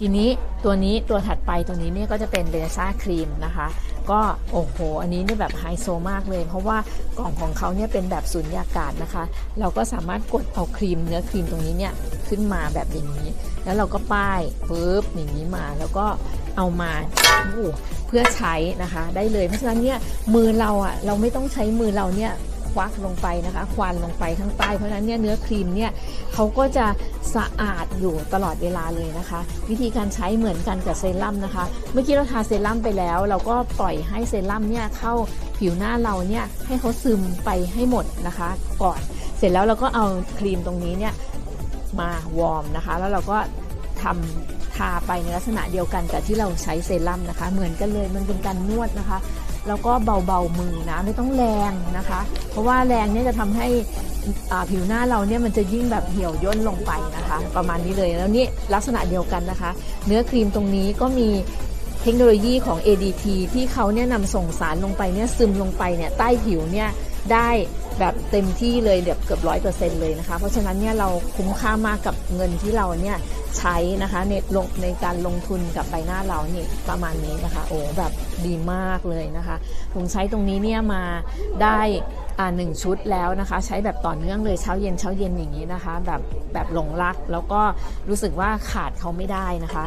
ทีนี้ตัวนี้ตัวถัดไปตัวนี้เนี่ยก็จะเป็นเบซ่าครีมนะคะ ก็โอ้โห อันนี้เนี่ยแบบไฮโซมากเลย เพราะว่ากล่องของเขาเนี่ยเป็นแบบสุญญากาศนะคะ เราก็สามารถกดเอาครีมเนื้อครีมตรงนี้เนี่ยขึ้นมาแบบอย่างนี้ แล้วเราก็ป้ายปุ๊บอย่างนี้มาแล้วก็เอามาเพื่อใช้นะคะ ได้เลยเพราะฉะนั้นเนี่ยมือเราอะเราไม่ต้องใช้มือเราเนี่ย ควักลงไปนะคะควันลงไปข้างใต้เพราะฉะนั้นเนี่ยเนื้อครีมเนี่ยเขาก็จะสะอาดอยู่ตลอดเวลาเลยนะคะ วิธีการใช้เหมือนกันกับเซรั่มนะคะ เมื่อกี้เราทาเซรั่มไปแล้ว เราก็ปล่อยให้เซรั่มเนี่ยเข้าผิวหน้าเราเนี่ยให้เขาซึมไปให้หมดนะคะ ก่อนเสร็จแล้วเราก็เอาครีมตรงนี้เนี่ยมาวอร์มนะคะ แล้วเราก็ทำทาไปในลักษณะเดียวกันกับที่เราใช้เซรั่มนะคะ เหมือนกันเลยมันเป็นการนวดนะคะ แล้วก็เบาๆมือนะไม่ต้องแรงนะคะ เพราะว่าแรงเนี่ยจะทำให้อ่าผิวหน้าเราเนี่ยมันจะยิ่งแบบเหี่ยวย่นลงไปนะคะ ประมาณนี้เลยแล้วนี่ลักษณะเดียวกันนะคะ เนื้อครีมตรงนี้ก็มีเทคโนโลยีของ ADT ที่เขาเนี่ยนำส่งสารลงไปเนี่ยซึมลงไปเนี่ยใต้ผิวเนี่ย ได้แบบเต็มที่เลยเกือบเกือบร้อยเปอร์เซ็นต์เลยนะคะ เพราะฉะนั้นเนี่ยเราคุ้มค่ามากกับเงินที่เราเนี่ยใช้นะคะในลงในการลงทุนกับใบหน้าเรานี่ประมาณนี้นะคะ โอ้แบบดีมากเลยนะคะผมใช้ตรงนี้เนี่ยมาได้อ่าหนึ่งชุดแล้วนะคะ ใช้แบบต่อเนื่องเลยเช้าเย็นเช้าเย็นอย่างนี้นะคะ แบบแบบหลงรักแล้วก็รู้สึกว่าขาดเขาไม่ได้นะคะ